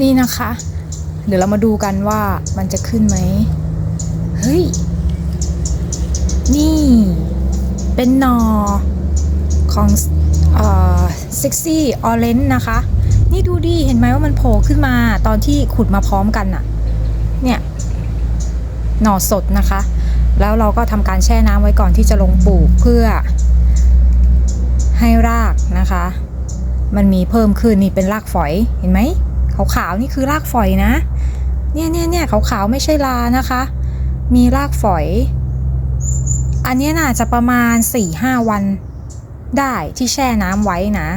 นี่นะคะ เดี๋ยวเรามาดูกันว่ามันจะขึ้นไหม เฮ้ย นี่ เป็นหนอของเอ่อ sexy orange นะคะ นี่ดูดิเห็นไหมว่ามันโผล่ขึ้นมาตอนที่ขุดมาพร้อมกันน่ะเนี่ยหน่อสดนะคะ แล้วเราก็ทำการแช่น้ำไว้ก่อนที่จะลงปลูกเพื่อให้รากนะคะ มันมีเพิ่มขึ้นนี่เป็นรากฝอยเห็นไหม ขาวๆนี่คือรากฝอยนะ เนี่ยเนี่ยเนี่ยขาวๆไม่ใช่ลานะคะ มีรากฝอย อันนี้น่าจะประมาณ 4-5 วันได้ที่แช่น้ำไว้นะ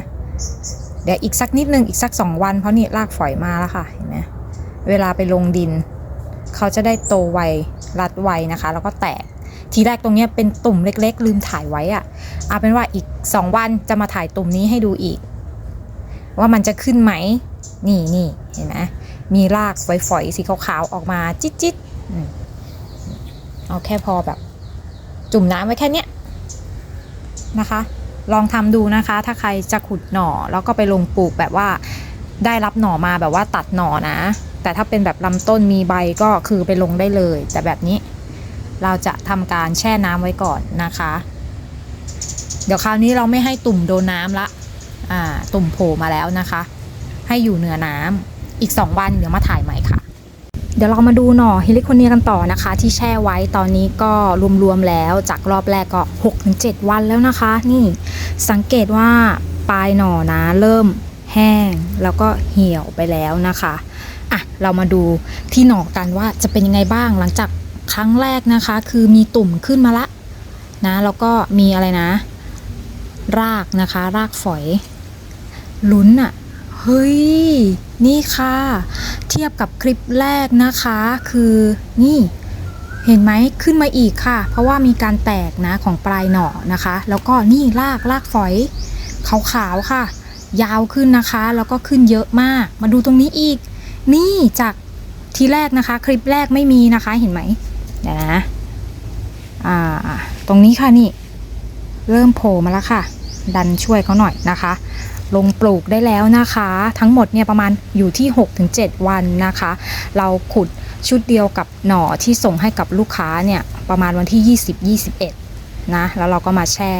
เดี๋ยวอีกสักนิดนึงอีกสัก 2 วันเพราะนี่รากฝอยมาแล้วค่ะเห็นไหมเวลาไปลงดิน เขาจะได้โตไวรัดไวนะคะ แล้วก็แตกทีแรกตรงนี้เป็นตุ่มเล็ก ๆ ลืมถ่ายไว้อะเอาเป็นว่าอีก 2 วันจะมาถ่ายตุ่มนี้ให้ดูอีก ว่ามันจะขึ้นไหม นี่นี่ เห็นไหมมีรากฝอยๆสีขาวๆออกมาจิ๊ดๆอืมเอาแค่พอแบบ จุ่มน้ำไว้แค่นี้นะคะ ลองทำดูนะคะ ถ้าใครจะขุดหน่อแล้วก็ไปลงปลูกแบบว่าได้รับหน่อมาแบบว่าตัดหน่อนะ แต่ถ้าเป็นแบบลำต้นมีใบก็คือไปลงได้เลย แต่แบบนี้เราจะทำการแช่น้ำไว้ก่อนนะคะ เดี๋ยวคราวนี้เราไม่ให้ตุ่มโดนน้ำละ อ่า ตุ่มโผล่มาแล้วนะคะ ให้อยู่เหนือน้ำ อีก 2 วันเดี๋ยวมาถ่ายใหม่ค่ะ เดี๋ยวเรามาดูหน่อเฮลิโคเนียกันต่อนะคะ ที่แช่ไว้ตอนนี้ก็รวมๆแล้วจากรอบแรกก็ 6-7 วันแล้วนะคะ นี่สังเกตว่าปลายหน่อนะเริ่มแห้งแล้วก็เหี่ยวไปแล้วนะคะอะเรามาดูที่หน่อกันว่าจะเป็นยังไงบ้างหลังจากครั้งแรกนะคะ คือมีตุ่มขึ้นมาละนะแล้วก็มีอะไรนะ รากนะคะ รากฝอยลุ้นอะ เฮ้ย นี่ค่ะ เทียบกับคลิปแรกนะคะ คือนี่ เห็นไหมขึ้นมาอีกค่ะ เพราะว่ามีการแตกนะของปลายหน่อนะคะ แล้วก็นี่รากรากฝอยขาวๆค่ะ ยาวขึ้นนะคะ แล้วก็ขึ้นเยอะมาก มาดูตรงนี้อีก นี่จากทีแรกนะคะ คลิปแรกไม่มีนะคะเห็นไหมเดี๋ยวนะอ่าตรงนี้ค่ะนี่ เริ่มโผล่มาแล้วค่ะ ดันช่วยเขาหน่อยนะคะ ลงปลูกได้แล้วนะคะ ทั้งหมดเนี่ยประมาณอยู่ที่ 6-7 วันนะคะ เราขุดชุดเดียวกับหน่อที่ส่งให้กับลูกค้าเนี่ยประมาณวันที่ 20-21 นะ แล้วเราก็มาแช่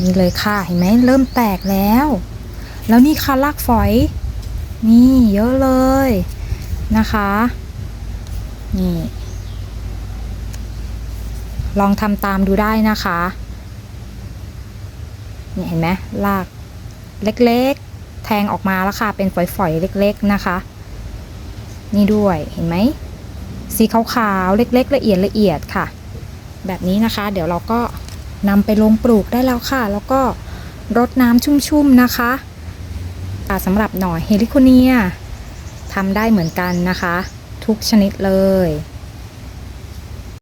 นี่เลยค่ะ เห็นไหมเริ่มแตกแล้ว แล้วนี่ค่ะรากฝอย นี่เยอะเลยนะคะ นี่ ลองทำตามดูได้นะคะ เนี่ยเห็นไหมราก เล็กๆ แทงออกมาแล้วค่ะ เป็นฝอยๆ เล็กๆนะคะ นี่ด้วยเห็นไหม สีขาวๆ เล็กๆ ละเอียดละเอียดค่ะ แบบนี้นะคะ เดี๋ยวเราก็นำไปลงปลูกได้แล้วค่ะ แล้วก็รดน้ำชุ่มๆ นะคะอ่าสำหรับหน่อเฮลิโคเนียทำได้เหมือนกันนะคะ ทุกชนิดเลย